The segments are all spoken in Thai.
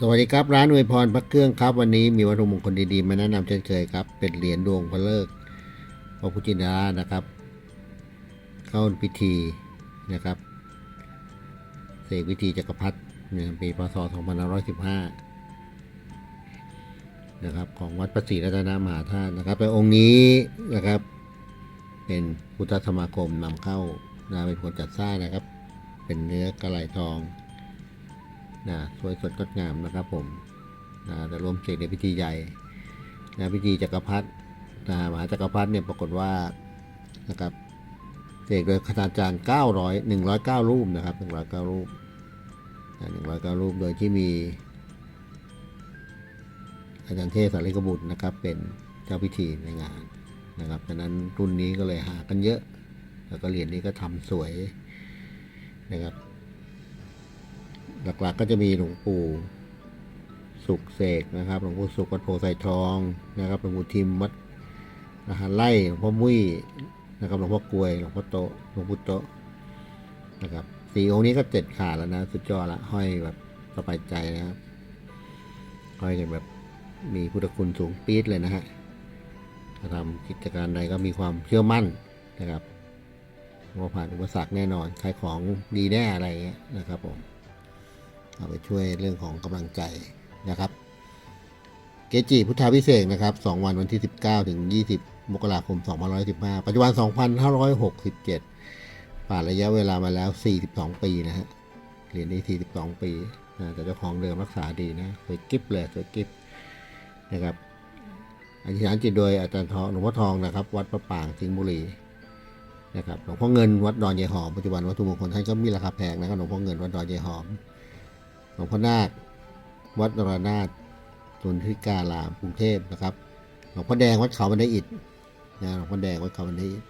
สวัสดีครับร้านอวยพรพระเครื่องครับ วันนี้มีวัตถุมงคลดีๆมาแนะนำเช่นเคยครับ เป็นเหรียญดวงพระเลิกษ์พระพุทธจินดานะครับ เข้าพิธีนะครับเสกวิธีจักรพรรดิเนี่ยปีพศ2515นะครับของวัดพระศรีรัตนมหาธาตุนะครับแต่องค์นี้นะครับ เป็นพุทธสมาคมนำเข้านะเป็นคนจัดสร้างนะครับ เป็นเนื้อกระไหลทอง นะสวยสดงดงามนะครับผมนะจะรวมเสกในพิธีใหญ่นะพิธีจักรพรรดินะมหาจักรพรรดิเนี่ยปรากฏว่านะครับเสกโดยคณาจารย์ 900 109 รูปนะครับ109รูปนะ109รูปโดยที่มีอาจารย์เทศสาริกบุตรนะครับ เป็นเจ้าพิธีในงานนะครับฉะนั้นรุ่นนี้ก็เลยหากันเยอะ แล้วก็เหรียญนี้ก็ทำสวยนะครับ หลักๆก็จะมีหลวงปู่สุขเสกนะครับ หลวงปู่สุขวัดโพไซทองนะครับ หลวงปู่ทิมวัดนะฮะไล่หลวงพ่อมุ้ยนะครับ หลวงพ่อกลวย หลวงพ่อโต หลวงปู่โตนะครับสี่องค์นี้ก็เจ็ดขาดแล้วนะ สุดยอดละ ห้อยแบบสบายใจนะครับ ห้อยกันแบบมีพุทธคุณสูงปี๊ดเลยนะฮะทำกิจการใดก็มีความเชื่อมั่นนะครับว่าผ่านอุปสรรคแน่นอน ขายของดีแน่อะไรเงี้ยนะครับผม เอาไปช่วยเรื่องของกำลังใจนะครับ เกจิพุทธาพิเศษนะครับ2วันวันที่ 19 ถึง 20 มกราคม 2515 ปัจจุบัน 2567 ผ่านระยะเวลามาแล้ว 42 ปีนะฮะเหรียญนี้ 42 ปีนะแต่เจ้าของเดิมรักษาดีนะสวยกิฟเลยสวยกิฟนะครับอธิษฐานจิตโดยอาจารย์ทองหลวงพ่อทองนะครับ วัดประป่างสิงห์บุรีนะครับหลวงพ่อเงินวัดดอนยายหอมปัจจุบันวัตถุมงคลท่านก็มีราคาแพงนะครับหลวงพ่อเงินวัดดอนยายหอม หลวงพ่อนาค วัดนรานาถสุนทริการามกรุงเทพนะครับ หลวงพ่อแดงวัดเขาบันไดอิฐนะหลวงพ่อแดงวัดเขาบันไดอิฐ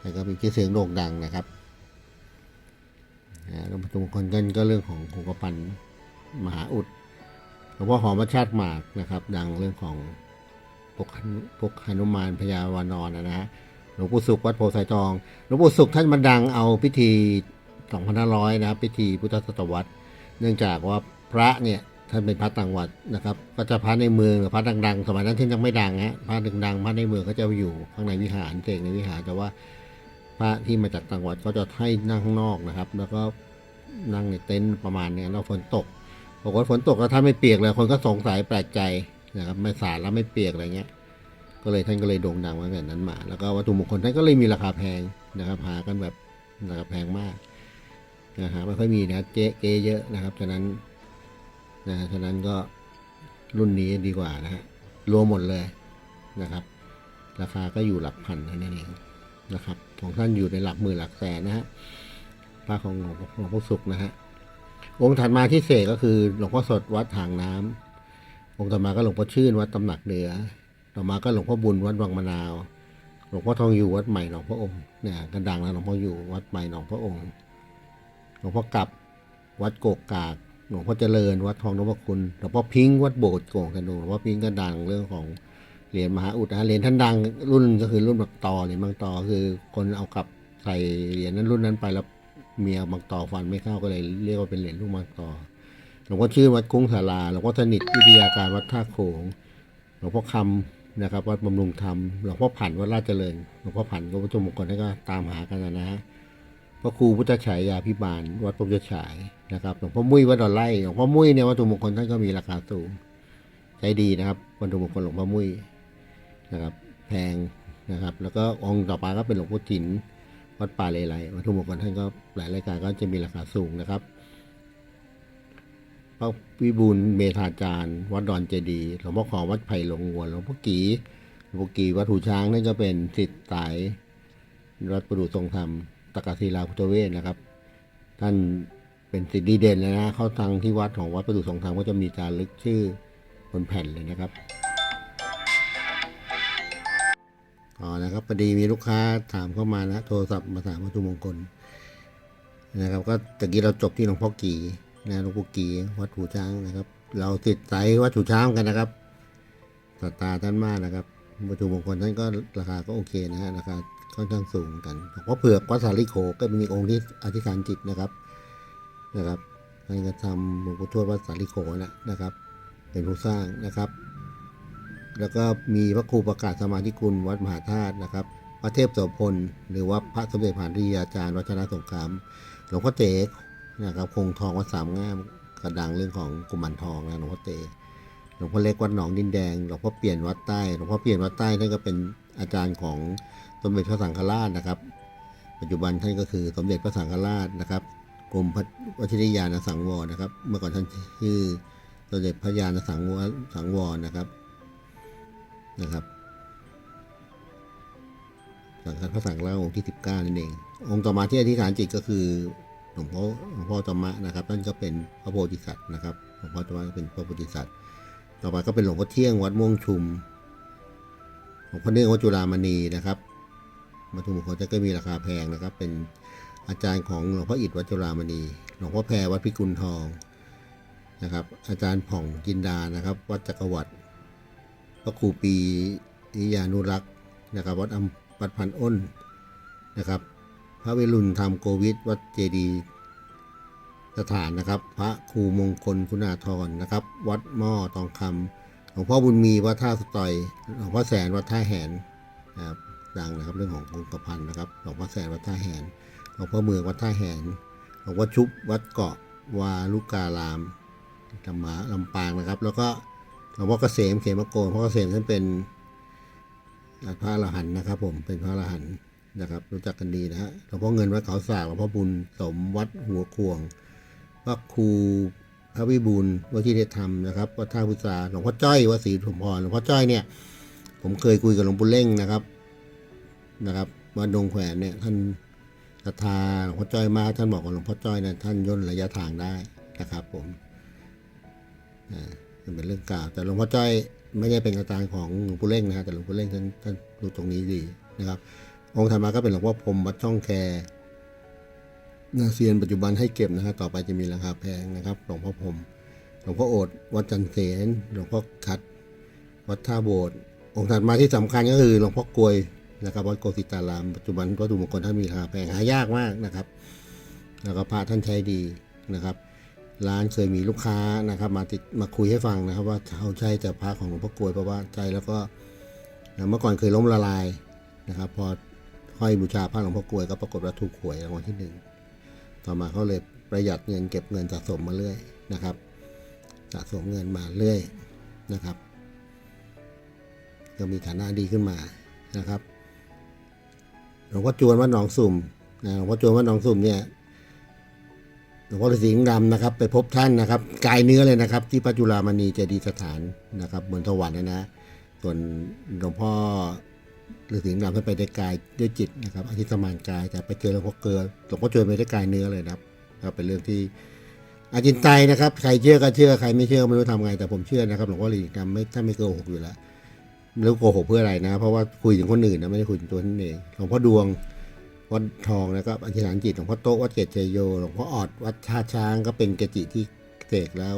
แล้วก็มีชื่อเสียงโด่งดังนะครับนะหลวงพ่อมงคลกันก็เรื่องของคงกระพันมหาอุดหลวงพ่อหอมวัดชาติหมากนะครับ ดังเรื่องของพวกพวกหนุมานพญาวานอนนะฮะหลวงปู่สุขวัดโพไซทอง หลวงปู่สุขท่านมาดังเอาพิธี 2500 นะครับพิธีพุทธศตวรรษ เนื่องจากว่าพระเนี่ยท่านเป็นพระต่างวัดนะครับ ก็จะพระในเมืองหรือพระดังๆ สมัยนั้นท่านยังไม่ดังฮะพระดังๆพระในเมืองก็จะอยู่ข้างในวิหารเสกในวิหารแต่ว่าพระที่มาจากต่างวัดก็จะให้นั่งข้างนอกนะครับ แล้วก็นั่งในเต็นท์ประมาณเนี้ยแล้วฝนตกบอกว่าฝนตกแล้วท่านไม่เปียกเลย คนก็สงสัยแปลกใจนะครับไม่สาดแล้วไม่เปียกอะไรเงี้ย ก็เลยท่านก็เลยโด่งดังมาแบบนั้นมา แล้วก็วัตถุมงคลท่านก็เลยมีราคาแพงนะครับหากันแบบราคาแพงมาก นะฮะไม่ค่อยมีนะเจ๊เกเยอะนะครับฉะนั้นนะฉะนั้นก็รุ่นนี้ดีกว่านะฮะรวมหมดเลยนะครับ ราคาก็อยู่หลักพันนั้นเองนะครับ ของท่านอยู่ในหลักหมื่นหลักแสนนะฮะพระของหลวงพ่อหลวงพ่อสุขนะฮะองค์ถัดมาที่เสกก็คือหลวงพ่อสดวัดหางน้ำองค์ต่อมาก็หลวงพ่อชื่นวัดตำหนักเหนือ ต่อมาก็หลวงพ่อบุญวัดวังมะนาว หลวงพ่อทองอยู่วัดใหม่หนองพระองค์เนี่ยกันดังแล้วหลวงพ่ออยู่วัดใหม่หนองพระองค์ วงพ่อกลับ วัดโกกกากหลวงพ่อเจริญ วัดทองนพคุณหลวงพ่อพิงค์วัดโบสถ์โก่งธนูหลวงพ่อพิงค์ก็ดังเรื่องของเหรียญมหาอุดนะเหรียญท่านดังรุ่นก็คือรุ่นบางตอเหรียญบางตอคือคนเอากลับใส่เหรียญนั้นรุ่นนั้นไปแล้วเมียบางตอฟันไม่เข้าก็เลยเรียกว่าเป็นเหรียญลูกบางตอหลวงพ่อชื่อวัดกุ้งศาลาหลวงพ่อสนิทวิทยาการวัดท่าโขงหลวงพ่อคำนะครับวัดบำรุงธรรมหลวงพ่อผันวัดราชเจริญหลวงพ่อผันก็วัตถุมงคลนี่ก็ตามหากันนะฮะ ระครูพุทธฉายาพิบาลวัดพระพุทธฉายนะครับหลวงพ่อมุ้ยวัดดอนไร่หลวงพ่อมุ้ยเนี่ยวัตถุมงคลท่านก็มีราคาสูงใช้ดีนะครับวัตถุมงคลหลวงพ่อมุ้ยนะครับแพงนะครับ แล้วก็องค์ต่อไปก็เป็นหลวงพ่อจินวัดป่าเลไลวัตถุมงคลท่านก็หลายรายการก็จะมีราคาสูงนะครับพระวิบูลเมธาจารย์วัดดอนเจดียหลวงพ่อขอวัดไผ่หลวงวัวหลวงพ่อกีหลวงพ่อกีวัดหูช้างนั่นก็เป็นสิทธิ์สายวัดประดูทรงธรรม ตกศิลาพุทธเวศนะครับ ท่านเป็นสิทธิเด่นเลยนะเข้าทางที่วัดของวัดประดูทรงธรรมก็จะมีจารึกชื่อบนแผ่นเลยนะครับอ๋อนะครับพอดีมีลูกค้าถามเข้ามานะโทรศัพท์มาถามวัตถุมงคลนะครับ ก็ตะกี้เราจบที่หลวงพ่อกี่นะหลวงพ่อกี่วัดหูช้างนะครับ เราติดใจวัดหูช้างกันนะครับศรัทธาท่านมากนะครับ วัตถุมงคลท่านก็ราคาก็โอเคนะฮะราคาค่อนข้างสูงกันหลวงพ่อเผือกวัดสาลิโขก็เป็นอีองค์ที่อธิษฐานจิตนะครับนะครับท่านก็ทำหลวงปู่ทวดวัดสาลิโขนะนะครับ เป็นผู้สร้างนะครับ แล้วก็มีพระครูประกาศสมาธิคุณวัดมหาธาตุนะครับพระเทพโสพลหรือว่าพระสมเด็จพระริยาจารย์วัชรสงครามหลวงพ่อเต๋นะครับคงทองวัดสามงามกระดังเรื่องของกุมารทองนะหลวงพ่อเต๋ หลวงพ่อเล็กวัดหนองดินแดงหลวงพ่อเปลี่ยนวัดใต้หลวงพ่อเปลี่ยนวัดใต้ท่านก็เป็นอาจารย์ของสมเด็จพระสังฆราชนะครับ ปัจจุบันท่านก็คือสมเด็จพระสังฆราชนะครับกรมพระวชิรยานสังวรนะครับ เมื่อก่อนท่านชื่อสมเด็จพระยานสังวรสังวรนะครับนะครับสังฆพระสังฆราชองค์ที่ 19นั่นเอง องค์ต่อมาที่อธิษฐานจิตก็คือหลวงพ่อหลวงพ่อธรรมะนะครับนั่นก็เป็นพระโพธิสัตว์นะครับหลวงพ่อธรรมะเป็นพระโพธิสัตว์ ต่อมาก็เป็นหลวงพ่อเที่ยงวัดม่วงชุมหลวงพ่อเนื่องวัดจุฬามณีนะครับวัตถุมงคลจะก็มีราคาแพงนะครับ เป็นอาจารย์ของหลวงพ่ออิฐวัดจุฬามณี หลวงพ่อแพรวัดพิกุลทองนะครับ อาจารย์ผ่องจินดานะครับ วัดจักรวรรดิพระครูปีนิยานุรักษ์นะครับ วัดอำวัดพันอ้นนะครับ พระเวรุณธรรมโกวิทวัดเจดีย์ สถานนะครับ พระครูมงคลคุณาธรนะครับ วัดหม้อทองคำหลวงพ่อบุญมีวัดท่าสตอยหลวงพ่อแสนวัดท่าแหนนะครับดังนะครับเรื่องขององค์ประพันธ์นะครับหลวงพ่อแสนวัดท่าแหนหลวงพ่อเมืองวัดท่าแหนหลวงพ่อชุบวัดเกาะวาลุการามธรรมะลำปางนะครับ แล้วก็หลวงพ่อเกษมเขมโกหลวงพ่อเกษมท่านเป็นพระอรหันต์นะครับ ผมเป็นพระอรหันต์นะครับ รู้จักกันดีนะฮะหลวงพ่อเงินวัดเขาสากหลวงพ่อบุญสมวัดหัวควง พระครูพระวิบูลวชิรธรรมนะครับวัดท่าพุทราหลวงพ่อจ้อยวัดศรีสมพรหลวงพ่อจ้อยเนี่ย ผมเคยคุยกับหลวงปู่เล่งนะครับนะครับวัดดงแขวนเนี่ยท่านศรัทธาหลวงพ่อจ้อยมากท่านบอกว่าหลวงพ่อจ้อยเนี่ยท่านย่นระยะทางได้นะครับ ผมอ่าเป็นเรื่องกล่าว แต่หลวงพ่อจ้อยไม่ได้เป็นอาจารย์ของหลวงปู่เล่งนะฮะแต่หลวงปู่เล่งท่านท่านรู้ตรงนี้ดีนะครับ องค์ถัดมาก็เป็นหลวงพ่อพรมวัดช่องแค นาเซียนปัจจุบันให้เก็บนะครับ ต่อไปจะมีราคาแพงนะครับหลวงพ่อพรมหลวงพ่อโอดวัดจันเสนหลวงพ่อคัด วัดท่าโบสถ์องค์ถัดมาที่สำคัญก็คือหลวงพ่อกลวยนะครับวัดโกสิตารามปัจจุบันวัตถุมงคลท่านมีราคาแพงหายากมากนะครับ แล้วก็พระท่านใช้ดีนะครับ ร้านเคยมีลูกค้านะครับ มาติดมาคุยให้ฟังนะครับ ว่าเขาใช้แต่พระของหลวงพ่อกลวยเพราะว่าใจแล้วก็เมื่อก่อนเคยล้มละลายนะครับ พอห้อยบูชาพระหลวงพ่อกลวยก็ปรากฏว่าถูกหวยรางวัลที่หนึ่ง ต่อมาเขาเลยประหยัดเงินเก็บเงินสะสมมาเรื่อยนะครับ สะสมเงินมาเรื่อยนะครับก็มีฐานะดีขึ้นมานะครับหลวงพ่อจวนวัดหนองสุ่มนะหลวงพ่อจวนวัดหนองสุ่มเนี่ยหลวงพ่อฤาษีดำนะครับ ไปพบท่านนะครับกายเนื้อเลยนะครับ ที่พระจุฬามณีเจดียสถานนะครับบนสวรรค์นะนะส่วนหลวงพ่อ ฤาษีลิงดำท่านไปได้กายด้วยจิตนะครับอธิษฐานกายแต่ไปเจอหลวงพ่อเกลือหลวงพ่อเจวนไม่ได้กายเนื้อเลยนะครับเป็นเรื่องที่อาจินไตนะครับใครเชื่อก็เชื่อใครไม่เชื่อไม่รู้ทำไงแต่ผมเชื่อนะครับหลวงพ่อฤาษีลิงดำไม่ท่าไม่โกหกอยู่แล้วไม่รู้โกหกเพื่ออะไรนะ เพราะว่าคุยถึงคนอื่นนะไม่ได้คุยถึงตัวท่นเองหลวงพ่อดวงวัดทองนะครับอธิษฐานจิตหลวงพ่อโต๊ะวัดเกตเจโยหลวงพ่อออดวัดท่าช้างก็เป็นเกจิที่เสกแล้ว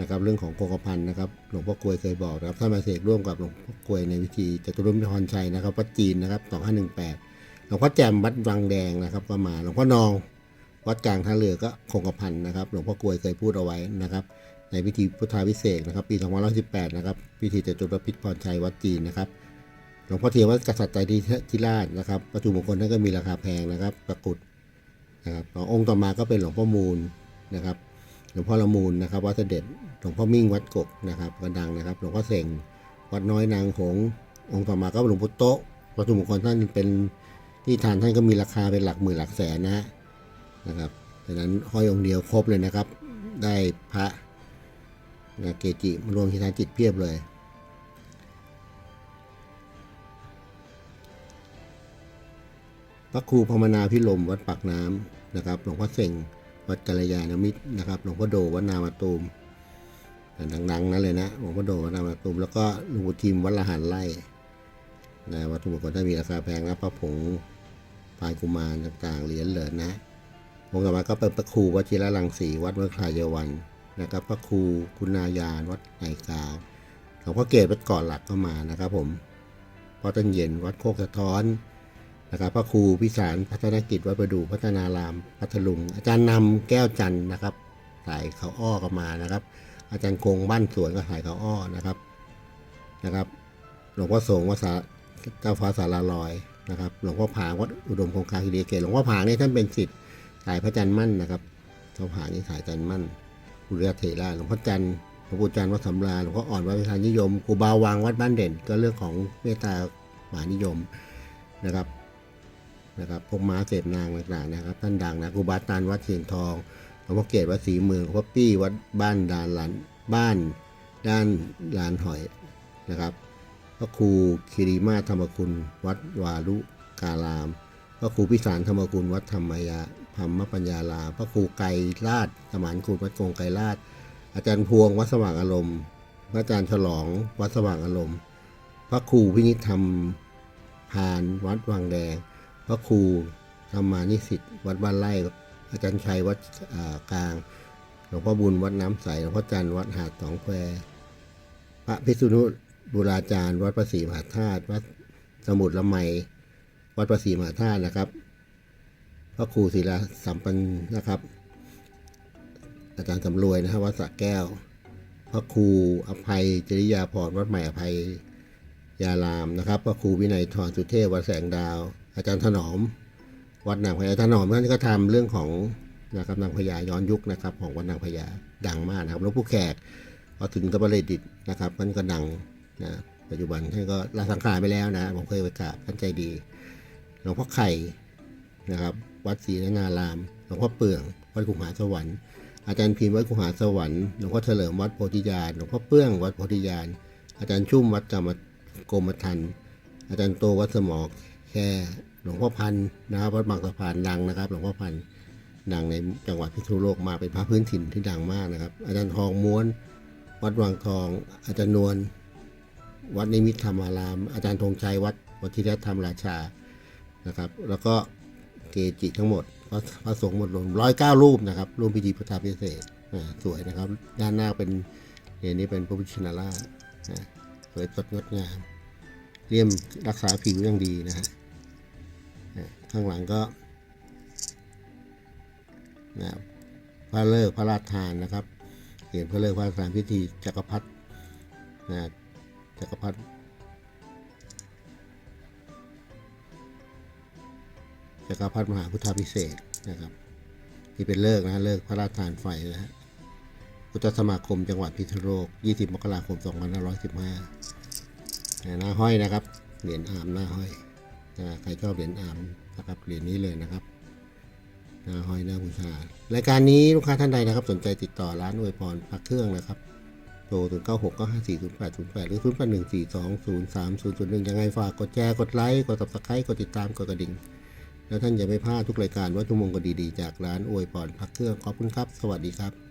นะครับเรื่องของโคกพันนะครับหลวงพ่อกลวยเคยบอกนะครับท่านมาเสกร่วมกับหลวงพ่อกลวยในวิธีจตุรมิพรชัยนะครับวัดจีนนะครับ 2518หลวงพ่อแจมวัดวังแดงนะครับ ก็มาหลวงพ่อนอง วัดกลางท่าเรือก็คงกระพันนะครับ หลวงพ่อกลวยเคยพูดเอาไว้นะครับ ในพิธีพุทธาวิเศษนะครับ ปี2518นะครับพิธีจตุรพิพรชัยวัดจีนนะครับหลวงพ่อเทียนวัดกษัตริย์ใจดีทิราชนะครับวัตถุมงคลท่านก็มีราคาแพงนะครับตะกุดนะครับองค์ต่อมาก็เป็นหลวงพ่อมูลนะครับ หลวงพ่อละมูลนะครับวัดเสด็จหลวงพ่อมิ่งวัดกกนะครับก็ดังนะครับหลวงพ่อเสงวัดน้อยนางหงองค์ต่อมาก็หลวงพ่อโตะวัตถุมงคลท่านเป็นที่ทานท่านก็มีราคาเป็นหลักหมื่นหลักแสนนะนะครับดังนั้นห้อยองค์เดียวครบเลยนะครับ ได้พระนะเกจิมรวมที่ทานจิตเพียบเลย พระครูพมนาพิรมวัดปากน้ำนะครับหลวงพ่อเสง วัดกัลยาณมิตรนะครับหลวงพ่อโดวัดนามาตูมดังๆนั้นเลยนะหลวงพ่อโดวัดนามาตูมแล้วก็หลวงปู่ทิมวัดละหันไร่นะวัตถุมงคลถ้ามีราคาแพงนะพระผงพายกุมารต่างๆเหรียญเหริญนะองค์ต่อมาก็เป็นพระครูวชิรลังสีวัดเมืองคลายวันนะครับพระครูคุณายานวัดไนกาหลวงพ่อเกศวัดเกาะหลักก็มานะครับผมพอต้นเย็นวัดโคกสะท้อน นะครับพระครูพิสารพัฒนกิจวัดประดูพัฒนารามพัทลุงอาจารย์นำแก้วจันทร์นะครับสายเขาอ้อกันมานะครับ อาจารย์คงบ้านสวนก็สายเขาอ้อนะครับนะครับหลวงพ่อสงฆ์วัดสาเจ้าฟ้าสาราลอยนะครับหลวงพ่อผางวัดอุดมคงคาคีรีเกตหลวงพ่อผางนี่ท่านเป็นศิษย์สายพระจันทร์มั่นนะครับเจ้าผางนี่สายจันทร์มั่นบุรีเถระหลวงพ่อจันทร์หลวงปู่จันทร์วัดสำราหลวงพ่ออ่อนวัดวิชานิยมครูบาวางวัดบ้านเด่น ก็เรื่องของเมตตามหานิยมนะครับ นะครับพวกม้าเสพนางต่างๆนะครับ ท่านดังนะครูบาตานวัดเชียงทองหลวงพ่อเกศวัดศรีเมืองวงพ่อปี้วัดบ้านดานหลานบ้าน ด้านลานหอยนะครับพระครูคิริมาธรรมคุณ วัดวารุการามพระครูพิสารธรรมคุณ วัดธรรมยาธรรมปัญญาลา พระครูไกรราชสมานคุณวัดกงไกรราช อาจารย์พวงวัดสว่างอารมณ์พระอาจารย์ฉลองวัดสว่างอารมณ์ พระครูพินิธรรมพานวัดวังแดง พระครูธรรมานิสิตวัดบ้านไร่ อาจารย์ชัยวัดอ่ากลาง หลวงพ่อบุญวัดน้ำใส หลวงพ่อจันทร์วัดหาดสองแควพระพิษณุบุราจารย์ วัดประศรีมหาธาตุ วัดสมุทรละไม วัดประศรีมหาธาตุนะครับ พระครูศิลาสัมปันนะครับ อาจารย์สำรวยนะครับวัดสระแก้ว พระครูอภัยจริยาพรวัดใหม่อภัยยารามนะครับ พระครูวินัยทรสุเทพวัดแสงดาว อาจารย์ถนอม วัดนางพญาอาจารย์ถนอมท่านก็ทำเรื่องของนะครับนางพญาย้อนยุคนะครับของวัดนางพญาดังมากนะครับหลวงปู่แขกพอถึงตะบะเรดิตนะครับมันก็ดังนะปัจจุบันท่านก็ลาสังขารไปแล้วนะผมเคยไปกราบท่านใจดีหลวงพ่อไข่นะครับวัดศรีนารามหลวงพ่อเปื่องวัดกุหาสวรรค์อาจารย์พิมพ์วัดกุหาสวรรค์หลวงพ่อเฉลิมวัดโพธิญาณหลวงพ่อเปื้องวัดโพธิญาณอาจารย์ชุ่มวัดกรรมกรมทันอาจารย์โตวัดสมอ แค่หลวงพ่อพันธ์นะครับวัดบางสะพานดังนะครับ หลวงพ่อพันธ์ดังในจังหวัดพิษณุโลกมาเป็นพระพื้นถิ่นที่ดังมากนะครับ อาจารย์ทองม้วน วัดวังทอง อาจารย์นวลวัดนิมิตธรรมาราม อาจารย์ธงชัยวัดวัชิรธรรมราชานะครับ แล้วก็เกจิทั้งหมดพระสงฆ์หมดรวมร้อยเก้ารูปนะครับร่วมพิธีพุทธาพิเศษสวยนะครับ ด้านหน้าเป็นเหรียนี้เป็นพระพุทธชินราชสวยสดงดงามเลี่ยมรักษาผิวอย่างดีนะฮะอ่า ข้างหลังก็นะพระเลิกพระราชทานนะครับเหรียญพระเลิกพระราชทานพิธีจักรพรรดินะจักรพรรดิจักรพรรดิมหาพุทธาพิเศษนะครับที่เป็นเลิกนะเลิกพระราชทานไฟนะฮะพุทธสมาคมจังหวัดพิษณุโลก 20 มกราคม 2515นะหน้าห้อยนะครับ เหรียญอามหน้าห้อย นะใครชอบเหรียญอามนะครับเหรียญนี้เลยนะครับหน้าห้อยหน้าบูชารายการนี้ลูกค้าท่านใดนะครับ สนใจติดต่อร้านอวยพรพักเครื่องนะครับโทร0 9 6 9 5 4 0 8 0 8 หรือ 0 8 1 4 2 0 3 0 0 1 ยังไงฝากกดแชร์กดไลค์กด subscribe กดติดตามกดกระดิ่ง แล้วท่านจะไม่พลาดทุกรายการวัตถุมงคลดีๆ จากร้านอวยพรพักเครื่องขอบคุณครับ สวัสดีครับ